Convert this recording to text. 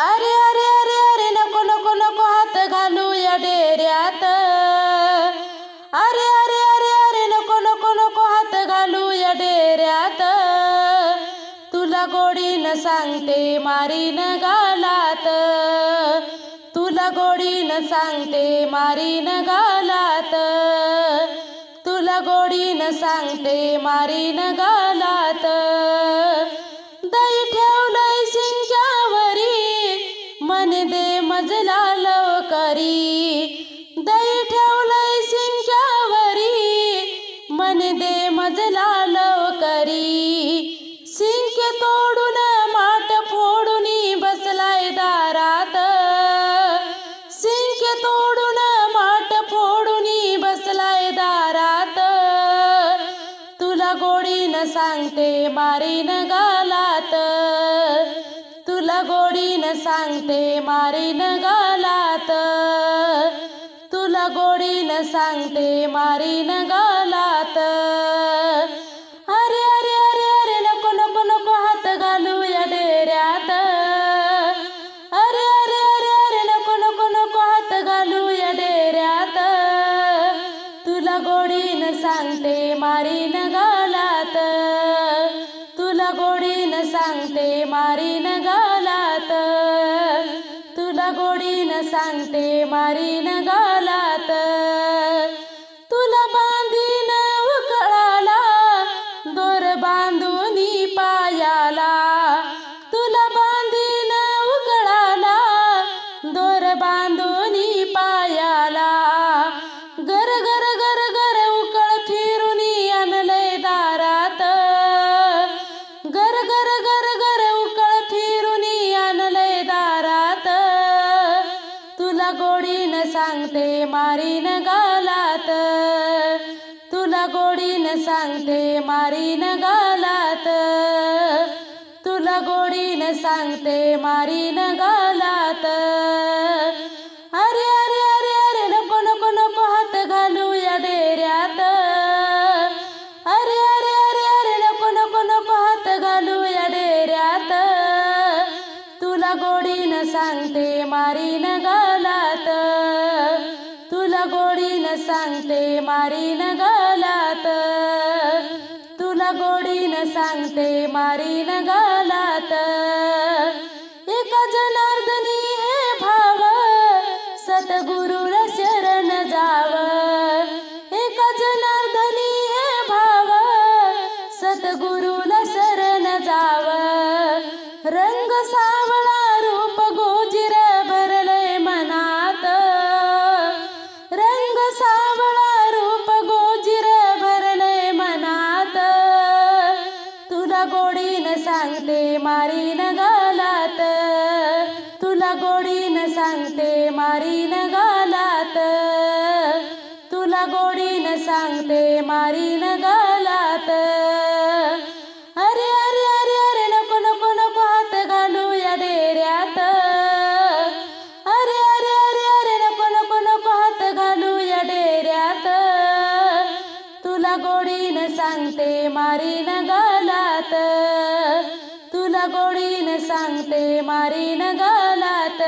अरे अरे अरे अरे नको नको नको हात घालू या डेऱ्यात. अरे अरे अरे अरे नको नको नको हात घालू या डेऱ्यात. तुला गोडीनं सांगते मारीन गालात. तुला गोडीनं सांगते मारीन गालात. तुला गोडीनं सांगते मारीन गालात. तोडून माठ फोडून बसलाय दारात. सिंक तोडून माठ फोडून बसलाय दारात. तुला गोडीनं सांगते मारीन गालात. तुला गोडीनं सांगते मारीन गालात. तुला गोडीनं सांगते मारीन गालात. सांगते मारीन गालात तुला गोडीनं सांगते मारीन गालात गोडीनं सांगते मारीन गालात. तुला गोडीनं सांगते मारीन गालात. तुला गोडीनं सांगते मारीन गालात. सांगते मारीन गालात. तुला गोडीनं सांगते मारीन गालात. सांगते मारीन गालात. तुला गोडीनं सांगते मारीन गालात. अरे अरे अरे अरे नको नको नको हात घालू या डेऱ्यात अरे अरे अरे अरे नको नको नको हात घालू या डेऱ्यात तुला गोडीनं सांगते मारीन गालात. तुला गोडीनं सांगते मारीन गालात.